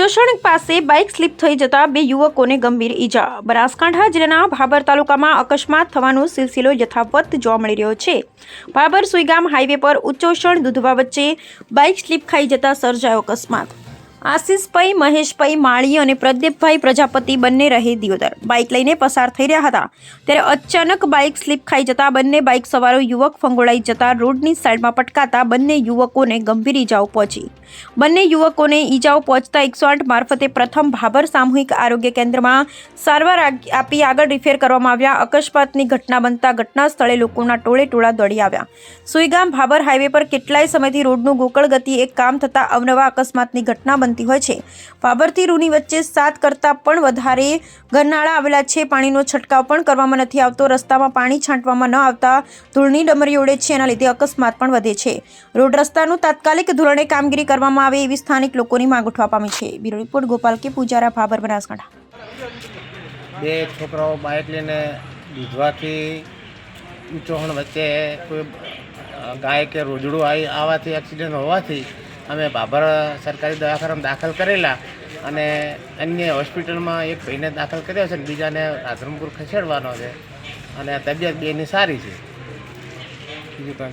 ઉચોષણ પાસે bike slip થઈ જતા બે યુવકોને ગંભીર ઈજા. બનાસકાંઠા જિલ્લાના ભાબર તાલુકામાં અકસ્માત થવાનો સિલસિલો યથાવત જોવા મળી રહ્યો છે. ભાબર સુઈગામ હાઈવે પર ઉચ્ચોષણ દુધવા વચ્ચે બાઇક સ્લીપ ખાઈ જતા સર્જાયો અકસ્માત. આશીષભાઈ, મહેશભાઈ, માળી અને પ્રદીપભાઈ પ્રજાપતિ બંને રહે દિયોદર. બાઇક લઈને પસાર થઈ રહ્યા હતા. ત્યારે અચાનક બાઇક સ્લીપ ખાઈ જતા બંને બાઇક સવારો યુવક ફંગોળાઈ જતા રોડની સાઈડમાં પટકાતા બંને યુવકોને ગંભીર ઈજાઓ પહોંચી. બંને યુવકોને ઈજાઓ પહોંચતા એકસો આઠ મારફતે પ્રથમ ભાભર સામૂહિક આરોગ્ય કેન્દ્રમાં સારવાર આપી આગળ રિફેર કરવામાં આવ્યા. અકસ્માતની ઘટના બનતા ઘટના સ્થળે લોકોના ટોળે ટોળા દોડી આવ્યા. સુઈગામ ભાભર હાઈવે પર કેટલાય સમયથી રોડનું ગોકળ ગતિ એક કામ થતાં અવનવા અકસ્માતની ઘટના બનતી હોય છે. ભાભરથી રૂની વચ્ચે સાત કરતાં પણ વધારે ગરનાળા આવેલા છે. પાણીનો છંટકાવ પણ કરવામાં નથી આવતો. રસ્તામાં પાણી છાંટવામાં ન આવતા ધૂળની ડમરી ઉડે છે. એના લીધે અકસ્માત પણ વધે છે. રોડ રસ્તાનું તાત્કાલિક ધોરણે કામગીરી કરવામાં આવે એવી સ્થાનિક લોકોની માંગ ઉઠવા પામી છે. બ્યુરો રિપોર્ટ, ગોપાલ કે પૂજારા, ભાભર, બનાસકાંઠા. બે છોકરાઓ બાઇક લઈને દૂધવાથી ઉચોહણ વચ્ચે કોઈ ગાય કે રોજડું આવી આવવાથી એક્સિડન્ટ હોવાથી અમે ભાભર સરકારી દવાખાનામાં દાખલ કરેલા અને અન્ય હોસ્પિટલમાં એક ભાઈને દાખલ કર્યો છે અને બીજાને રાધરમપુર ખસેડવાનો છે. અને તબિયત બેની સારી છે. બીજું કાંઈ?